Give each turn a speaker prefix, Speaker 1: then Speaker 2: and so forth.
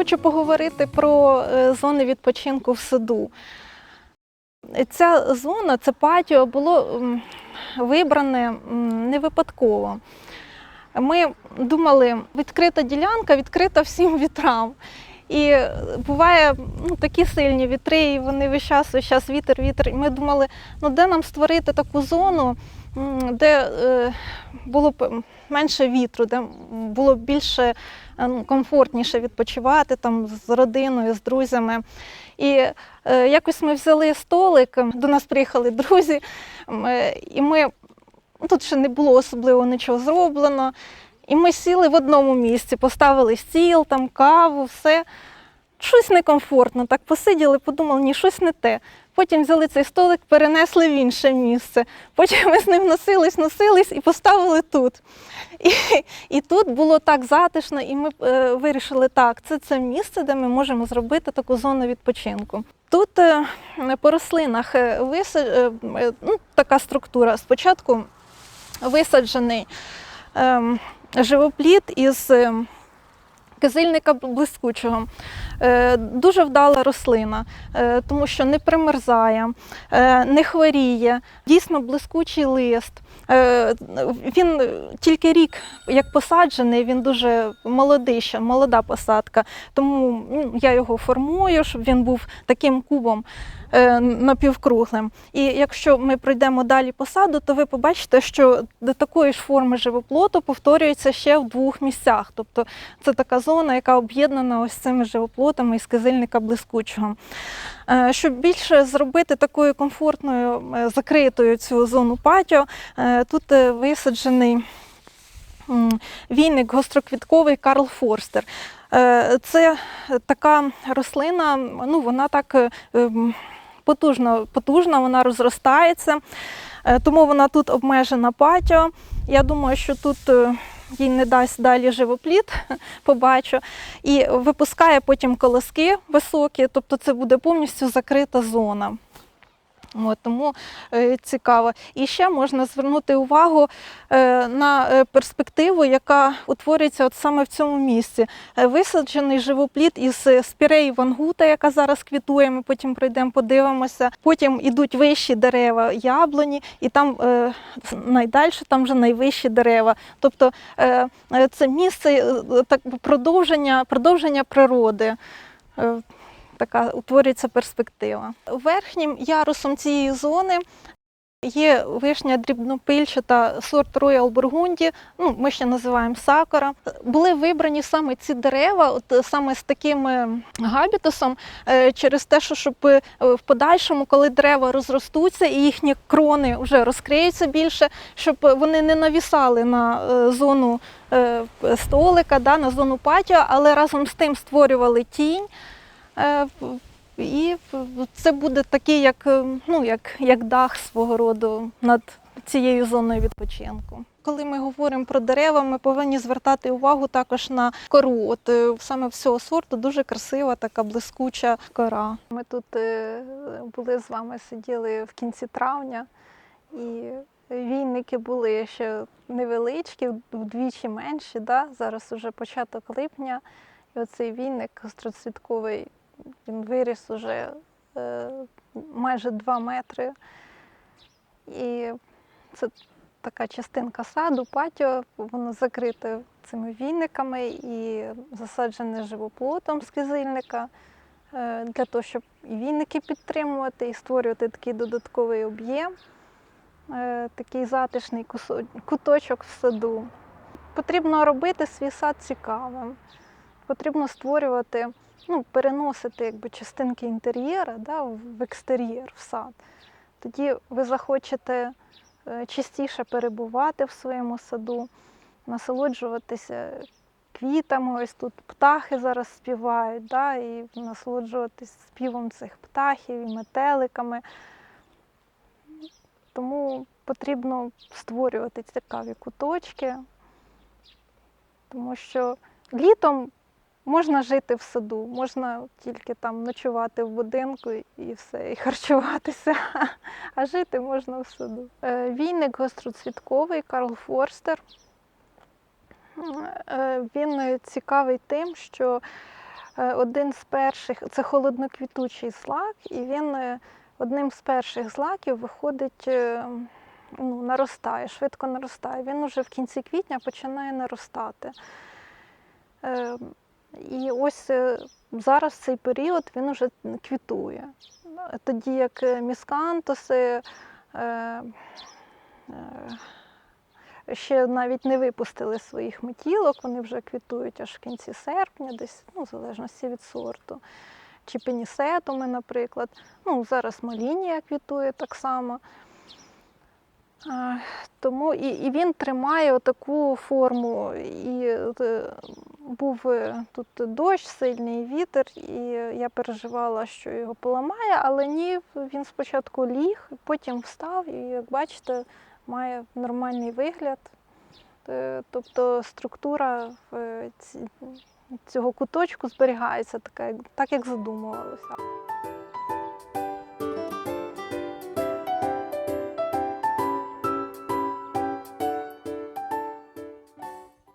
Speaker 1: Хочу поговорити про е, зони відпочинку в саду. Ця зона, це патіо, було вибране не випадково. Ми думали, відкрита ділянка, відкрита всім вітрам. І буває ну, такі сильні вітри, і вони весь час, весь час вітер, вітер. І ми думали, ну де нам створити таку зону, де е, було б менше вітру, де було б більше е, ну, комфортніше відпочивати там з родиною, з друзями. І е, якось ми взяли столик, до нас приїхали друзі, і ми ну, тут ще не було особливо нічого зроблено. І ми сіли в одному місці, поставили стіл, там каву, все. Щось некомфортно, так посиділи, подумали, ні, щось не те. Потім взяли цей столик, перенесли в інше місце. Потім ми з ним носились, носились і поставили тут. І, і тут було так затишно, і ми е, вирішили, так, це це місце, де ми можемо зробити таку зону відпочинку. Тут е, по рослинах е, виса- е, е, ну, така структура. Спочатку висаджений ем, живопліт із ем, кизильника блискучого. Е, Дуже вдала рослина, е, тому що не примерзає, е, не хворіє, дійсно блискучий лист. Він тільки рік як посаджений, він дуже молодий ще, молода посадка. Тому ну, я його формую, щоб він був таким кубом напівкруглим. І якщо ми пройдемо далі по саду, то ви побачите, що до такої ж форми живоплоту повторюється ще в двох місцях. Тобто це така зона, яка об'єднана ось цими живоплотами із кизильника блискучого. Е, Щоб більше зробити такою комфортною, е, закритою цю зону патіо, е, тут е, висаджений війник гостроквітковий Карл Форстер. Е, Це така рослина, ну вона так е, потужно, потужна, вона розростається, е, тому вона тут обмежена патіо. Я думаю, що тут е, їй не дасть далі живопліт, побачу. І випускає потім колоски високі, тобто це буде повністю закрита зона. От, тому е, цікаво. І ще можна звернути увагу е, на е, перспективу, яка утворюється от саме в цьому місці. Висаджений живопліт із спіреї вангута, яка зараз квітує. Ми потім пройдемо, подивимося. Потім йдуть вищі дерева яблуні, і там найдальше там вже найвищі дерева. Тобто це місце так, продовження, продовження природи. Така утворюється перспектива. Верхнім ярусом цієї зони є вишня дрібнопильчата сорт Royal Burgundy, ну, ми ще називаємо сакора. Були вибрані саме ці дерева, от саме з таким е, габітусом, е, через те, що щоб е, в подальшому, коли дерева розростуться і їхні крони вже розкриються більше, щоб вони не навісали на зону столика, да, на зону патіо, але разом з тим створювали тінь. Е, І це буде такий, як, е, ну, як, як дах свого роду над цією зоною відпочинку. Коли ми говоримо про дерева, ми повинні звертати увагу також на кору. От е, саме всього сорту дуже красива така блискуча кора. Ми тут е, були з вами, сиділи в кінці травня, і війники були ще невеличкі, вдвічі менші. Да? Зараз вже початок липня. І оцей війник гостроцвітковий, він виріс уже е, майже 2 метри. І це така частинка саду, патіо, воно закрите цими війниками і засаджене живоплотом з кизильника е, для того, щоб і війники підтримувати, і створювати такий додатковий об'єм, е, такий затишний куточок в саду. Потрібно робити свій сад цікавим потрібно створювати, ну, переносити якби, частинки інтер'єра да, в екстер'єр, в сад. Тоді ви захочете е, частіше перебувати в своєму саду, насолоджуватися квітами. Ось тут птахи зараз співають, да, і насолоджуватись співом цих птахів і метеликами. Тому потрібно створювати цікаві куточки, тому що літом можна жити в саду, можна тільки там ночувати в будинку і все, і харчуватися, а жити можна в саду. Е, Війник гостроцвітковий Карл Форстер. Е, Він цікавий тим, що е, один з перших це холодноквітучий злак, і він е, одним з перших злаків виходить, е, ну, наростає, швидко наростає. Він уже в кінці квітня починає наростати. І ось е, зараз цей період він уже квітує. Тоді як е, міскантуси е, ще навіть не випустили своїх метілок, вони вже квітують аж в кінці серпня, десь, ну, в залежності від сорту. Чи пенісетуми, наприклад. Ну, зараз малінія квітує так само. Тому і, і він тримає таку форму. І е, був е, тут дощ, сильний вітер, і я переживала, що його поламає, але ні, він спочатку ліг, потім встав, і як бачите, має нормальний вигляд. Е, Тобто структура цього куточку зберігається така, так, як задумувалося.